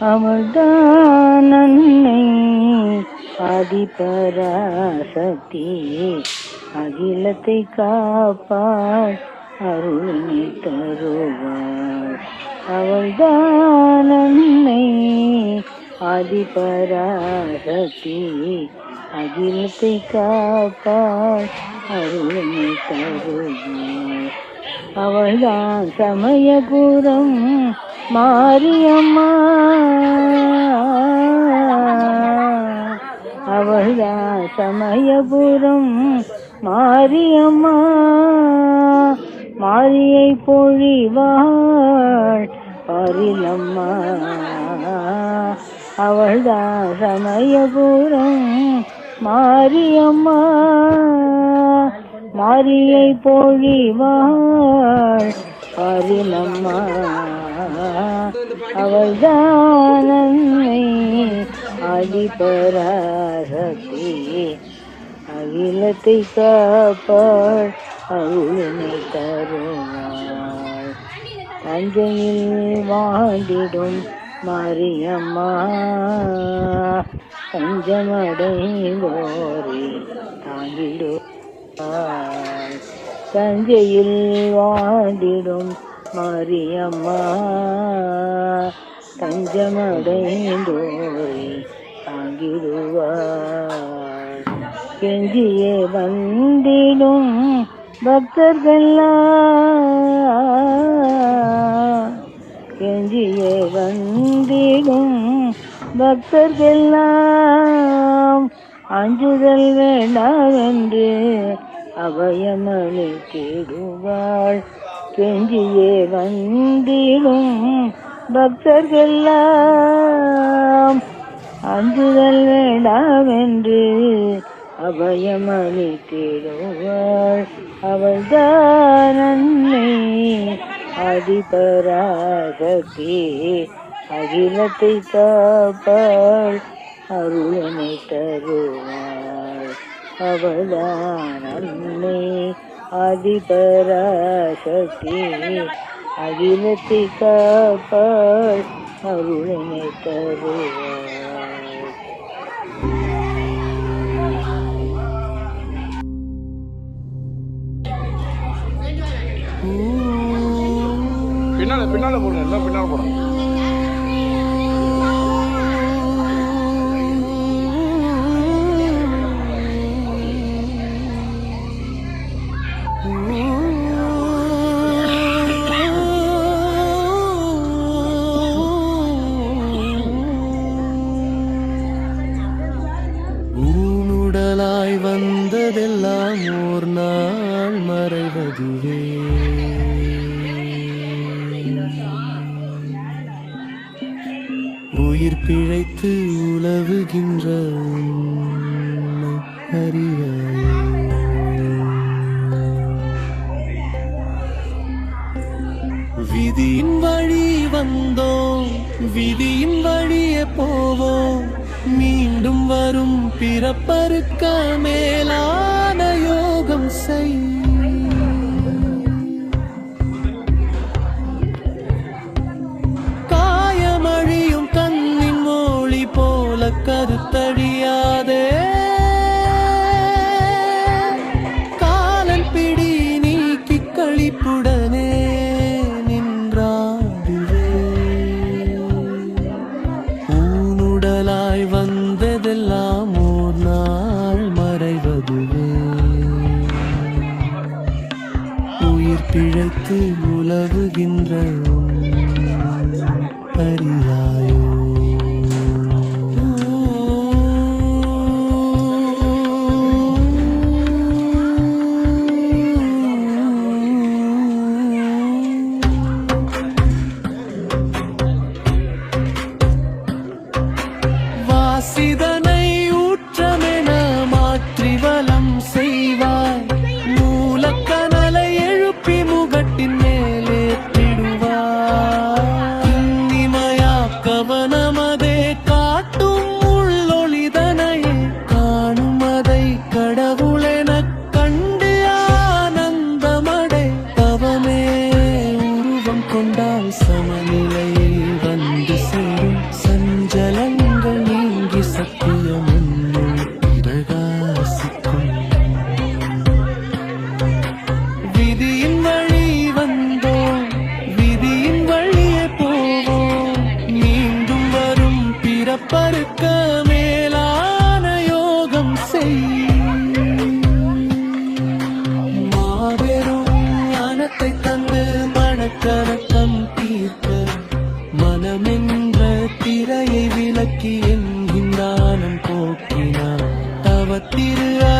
அவதானன்னை அன்னை ஆதிபராசக்தி அகிலத்தை காப்பார் அருளினை தருவார். அவள்தான் அன்னை ஆதிபராசக்தி அகிலத்தை காப்பார் அருளினை தருவார். அவள்தான் சமயபுரம் மாரியம்மா. அவள்தான் சமயபுரம். மாரியம்மா மாரியை பொழிவாள். பாரிலம்மா அவள்தான் சமயபுரம். மாரியம்மா மாரியை பொழிவாள். பாரிலம்மா அவள் தானன்னை ஆதிபராசக்தி அகிலத்தை காப்பாள் அருளினை தருவாள். தஞ்சையில் வாண்டிடும் மாரியம்மா பஞ்சமடைந்தோரே தாங்கிடுவாள். தஞ்சையில் வாடிடும் மாரியம்மா. தஞ்சமடைந்தோரை தாங்கிடுவார். கெஞ்சியே வந்திடும் பக்தர்கள்லாம். கெஞ்சியே வந்திடும் பக்தர்கள்லாம். அஞ்சுதல் வேண்டாம் என்று வேண்டாவென்று அபயமளித்திடுவாள் கெஞ்சியே வந்திடும் பக்தர்கள்லாம். அஞ்சுதல் வேண்டாவென்று அபயமளித்திடுவாள் அவள் தான் அன்னை அகிலத்தை காப்பாள். அருளனை தருவாள். அவள்தான் அதிபராசக்தி. அகிலத்தை காப்பாள் அருளினை தருவாள் பின்னால பின்னால போடுங்க எல்லாம் பின்னால போடுங்க ஊனுடலாய் வந்ததெல்லாம் ஓர் நாள் மறைவதுவே. உயிர் பிழைத்து உழவுகின்ற உன்னை விதியின் வழி வந்தோம் விதியின் வழியே போவோம். மீண்டும் வரும் பிறப்பருக்க மேலான யோகம் செய்ய somebody தவத்திரு